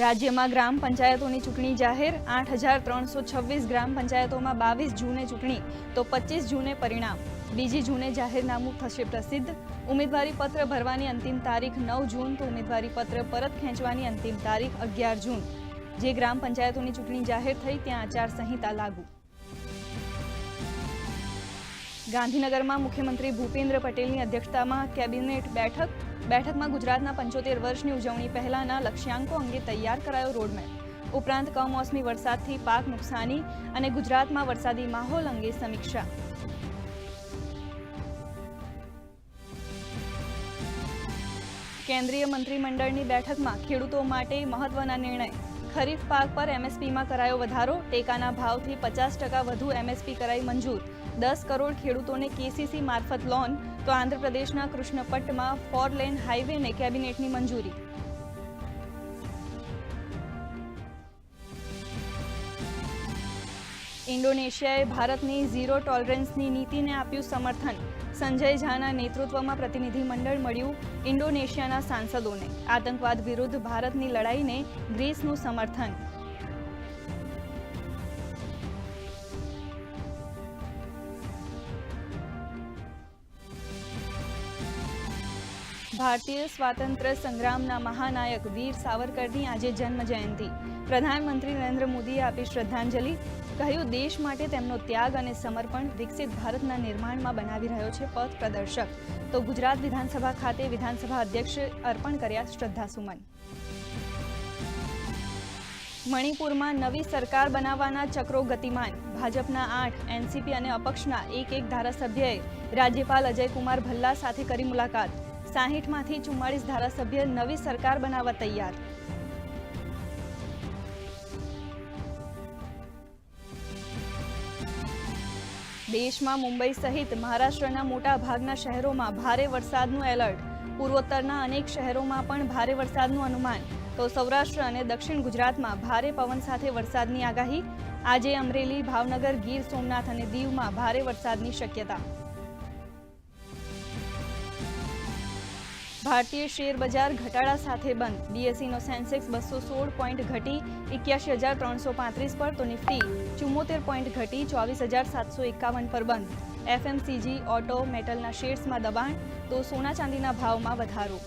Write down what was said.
રાજ્યમાં ગ્રામ પંચાયતોની ચૂંટણી જાહેર, આઠ હજાર ત્રણસો છવ્વીસ ગ્રામ પંચાયતોમાં બાવીસ જૂને ચૂંટણી, તો પચીસ જૂને પરિણામ. બીજી જૂને જાહેરનામું થશે પ્રસિદ્ધ. ઉમેદવારી પત્ર ભરવાની અંતિમ તારીખ નવ જૂન, તો ઉમેદવારી પત્ર પરત ખેંચવાની અંતિમ તારીખ અગિયાર જૂન. જે ગ્રામ પંચાયતોની ચૂંટણી જાહેર થઈ, ત્યાં આચારસંહિતા લાગુ. ગાંધીનગરમાં મુખ્યમંત્રી ભૂપેન્દ્ર પટેલની અધ્યક્ષતામાં કેબિનેટ બેઠક. બેઠકમાં ગુજરાતના પંચોતેર વર્ષની ઉજવણી પહેલાના લક્ષ્યાંકો અંગે તૈયાર કરાયો રોડમેપ. ઉપરાંત કમોસમી વરસાદથી પાક નુકસાની અને ગુજરાતમાં વરસાદી માહોલ અંગે સમીક્ષા. કેન્દ્રીય મંત્રીમંડળની બેઠકમાં ખેડૂતો માટે મહત્વના નિર્ણય. ખરીફ પાક પર એમએસપીમાં કરાયો વધારો. ટેકાના ભાવથી પચાસ ટકા વધુ એમએસપી કરાઈ મંજૂર. દસ કરોડ ખેડૂતોને કેસીસી મારફત લોન. તો આંધ્રપ્રદેશના કૃષ્ણપટ્ટમાં ફોર લેન હાઈવેને કેબિનેટની મંજૂરી. ઇન્ડોનેશિયાએ ભારતની ઝીરો ટોલરન્સની નીતિને આપ્યું સમર્થન. સંજય ઝાના નેતૃત્વમાં પ્રતિનિધિમંડળ મળ્યું ઇન્ડોનેશિયાના સાંસદોને. આતંકવાદ વિરુદ્ધ ભારતની લડાઈને ગ્રીસનું સમર્થન. ભારતીય સ્વાતંત્ર્ય સંગ્રામના મહાનાયક વીર સાવરકરની આજે જન્મ જયંતિ પ્રધાનમંત્રી નરેન્દ્ર મોદીએ આપી શ્રદ્ધાંજલિ. કહ્યું, દેશ માટે તેમનો ત્યાગ અને સમર્પણ વિકસિત ભારતના નિર્માણમાં બનાવી રહ્યો છે પથ પ્રદર્શક. તો ગુજરાત વિધાનસભા ખાતે વિધાનસભા અધ્યક્ષ અર્પણ કર્યા શ્રદ્ધાસુમન મણિપુરમાં નવી સરકાર બનાવવાના ચક્રો ગતિમાન. ભાજપના આઠ, એનસીપી અને અપક્ષના એક એક ધારાસભ્યએ રાજ્યપાલ અજયકુમાર ભલ્લા સાથે કરી મુલાકાત. સાહીઠમાંથી ચુમ્માળીસ ધારાસભ્ય નવી સરકાર બનાવવા તૈયાર. દેશમાં મુંબઈ સહિત મહારાષ્ટ્રના મોટા ભાગના શહેરોમાં ભારે વરસાદનું એલર્ટ. પૂર્વોત્તરના અનેક શહેરોમાં પણ ભારે વરસાદનું અનુમાન. તો સૌરાષ્ટ્ર અને દક્ષિણ ગુજરાતમાં ભારે પવન સાથે વરસાદની આગાહી. આજે અમરેલી, ભાવનગર, ગીર સોમનાથ અને દીવમાં ભારે વરસાદની શક્યતા. ભારતીય શેર બજાર ઘટાડા સાથે બંધ. બીએસસીનો સેન્સેક્સ બસો સોળ પોઈન્ટ ઘટી એક્યાસી હજાર ત્રણસો પાંત્રીસ પર તો નિફ્ટી ચુમ્મોતેર પોઈન્ટ ઘટી ચોવીસ હજાર સાતસો એકાવન પર બંધ. એફએમસીજી ઓટો મેટલના શેર્સમાં દબાણ, તો સોના ચાંદીના ભાવમાં વધારો.